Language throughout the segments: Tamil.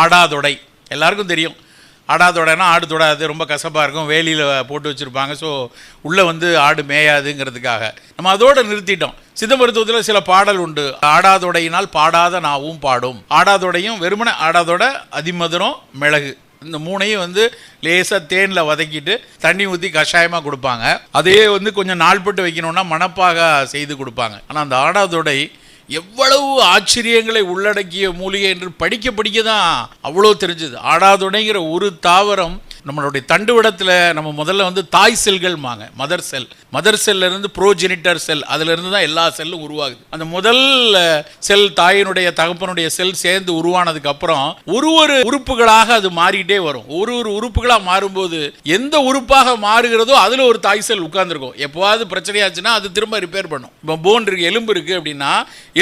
ஆடாதொடை. எல்லாருக்கும் தெரியும். ஆடாதொடைனா ஆடு தொடாது ரொம்ப கசப்பாக இருக்கும் வேலியில் போட்டு வச்சுருப்பாங்க. ஸோ உள்ளே வந்து ஆடு மேயாதுங்கிறதுக்காக. நம்ம அதோடு நிறுத்திட்டோம். சித்த மருத்துவத்தில் சில பாடல் உண்டு. ஆடாதொடையினால் பாடாத நாவும் பாடும். ஆடாதொடையும் வெறுமனை ஆடாதொடை அதிமதுரம் மிளகு. இந்த மூணையும் வந்து லேசாக தேனில் வதக்கிட்டு தண்ணி ஊற்றி கஷாயமாக கொடுப்பாங்க. அதையே வந்து கொஞ்சம் நாள்பட்டு வைக்கணும்னா மணப்பாக செய்து கொடுப்பாங்க. ஆனால் அந்த ஆடாதொடை எவ்வளவு ஆச்சரியங்களை உள்ளடக்கிய மூலிகை என்று படிக்க படிக்க தான் அவ்வளோ தெரிஞ்சது. ஆடாதொடைங்கிற ஒரு தாவரம் நம்மளுடைய தண்டுவிடத்தில் நம்ம முதல்ல வந்து தாய் செல்கள்மாங்க மதர் செல் மதர் செல்லிருந்து ப்ரோஜெனிட்டர் செல் அதுலேருந்து தான் எல்லா செல்லும் உருவாகுது. அந்த முதல் செல் தாயினுடைய தகப்பனுடைய செல் சேர்ந்து உருவானதுக்கு அப்புறம் ஒரு ஒரு உறுப்புகளாக அது மாறிட்டே வரும். ஒரு ஒரு உறுப்புகளாக மாறும்போது எந்த உறுப்பாக மாறுகிறதோ அதில் ஒரு தாய் செல் உட்கார்ந்துருக்கும். எப்போவாவது பிரச்சனையாச்சுன்னா அது திரும்ப ரிப்பேர் பண்ணும். இப்போ போன் இருக்கு எலும்பு இருக்கு அப்படின்னா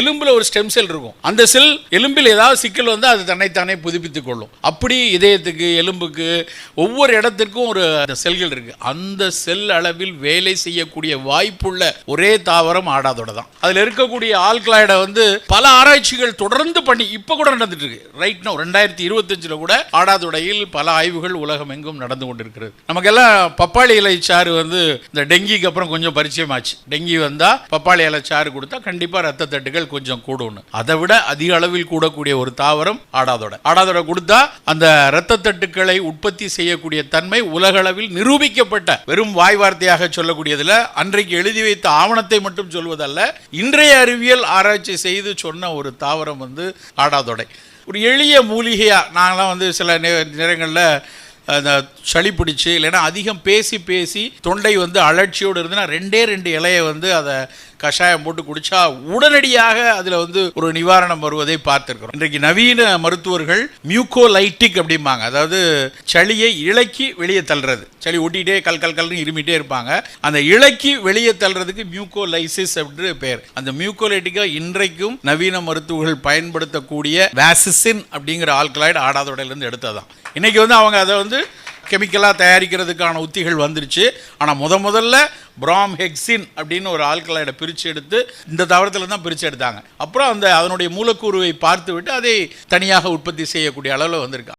எலும்பில் ஒரு ஸ்டெம் செல் இருக்கும். அந்த செல் எலும்பில் ஏதாவது சிக்கல் வந்து அது தன்னைத்தானே புதுப்பித்துக் கொள்ளும். அப்படி இதயத்துக்கு எலும்புக்கு ஒவ்வொரு ஒவ்வொரு இடத்திற்கும் ஒரு அந்த செல்கள் இருக்கு. அந்த செல் அளவில் வேலை செய்யக்கூடிய வாய்ப்புள்ள ஒரே தாவரம் ஆடாதோட தான். அதில் இருக்கக்கூடிய ஆல்கலாய்டை வந்து பல ஆராய்ச்சிகள் தொடர்ந்து பண்ணி இப்போ கூட நடந்துட்டு இருக்கு ரைட் நோ ரெண்டாயிரத்தி இருபத்தஞ்சில் கூட ஆடாதொடையில் பல ஆய்வுகள் உலகம் எங்கும் நடந்து கொண்டிருக்கிறது. நமக்கெல்லாம் பப்பாளி இலை சாறு வந்து இந்த டெங்கிக்கு அப்புறம் கொஞ்சம் பரிச்சயமாச்சு. டெங்கி வந்தால் பப்பாளி இலை சாறு கொடுத்தா கண்டிப்பாக ரத்த தட்டுகள் கொஞ்சம் கூடும்னு. அதை விட அதிக அளவில் கூடக்கூடிய ஒரு தாவரம் ஆடாதொடை. ஆடாதொடை கொடுத்தா அந்த ரத்த தட்டுக்களை உற்பத்தி செய்ய செய்யக்கூடிய தன்மை உலகளவில் நிரூபிக்கப்பட்ட வெறும் வாய் வார்த்தையாக சொல்லக்கூடியதுல அன்றைக்கு எழுதி வைத்த ஆவணத்தை மட்டும் சொல்வதல்ல இன்றைய அறிவியல் ஆராய்ச்சி செய்து சொன்ன ஒரு தாவரம் வந்து ஆடாதொடை. ஒரு எளிய மூலிகையா நாங்களாம் வந்து சில நேரங்களில் அந்த சளி பிடிச்சி இல்லைன்னா அதிகம் பேசி பேசி தொண்டை வந்து அலட்சியோடு இருந்துன்னா ரெண்டே ரெண்டு இலையை வந்து அதை கஷாயம் போட்டு குடிச்சா உடனடியாக அதில் வந்து ஒரு நிவாரணம் வருவதை பார்த்துருக்கிறோம். இன்றைக்கு நவீன மருத்துவர்கள் மியூகோலைட்டிக் அப்படிம்பாங்க. அதாவது சளியை இலக்கி வெளியே தள்ளுறது. சளி ஒட்டிகிட்டே கல் கல் கல்னு இருமிட்டே இருப்பாங்க. அந்த இலக்கி வெளியே தள்ளுறதுக்கு மியூகோலைசிஸ் அப்படின்னு பேர். அந்த மியூகோலைட்டிக்கா இன்றைக்கும் நவீன மருத்துவர்கள் பயன்படுத்தக்கூடிய வேசிசின் அப்படிங்கிற ஆல்கலாய்டு ஆடாதொடையிலேருந்து எடுத்ததான் இன்னைக்கு வந்து அவங்க அதை வந்து கெமிக்கலாக தயாரிக்கிறதுக்கான உத்திகள் வந்துருச்சு. ஆனால் முத முதல்ல பிராம் ஹெக்சின் அப்படின்னு ஒரு ஆல்கலாய்டை பிரித்து எடுத்து இந்த தாவரத்தில் தான் பிரித்து எடுத்தாங்க. அப்புறம் அந்த அதனுடைய மூலக்கூறுவை பார்த்து விட்டு அதை தனியாக உற்பத்தி செய்யக்கூடிய அளவில் வந்திருக்காங்க.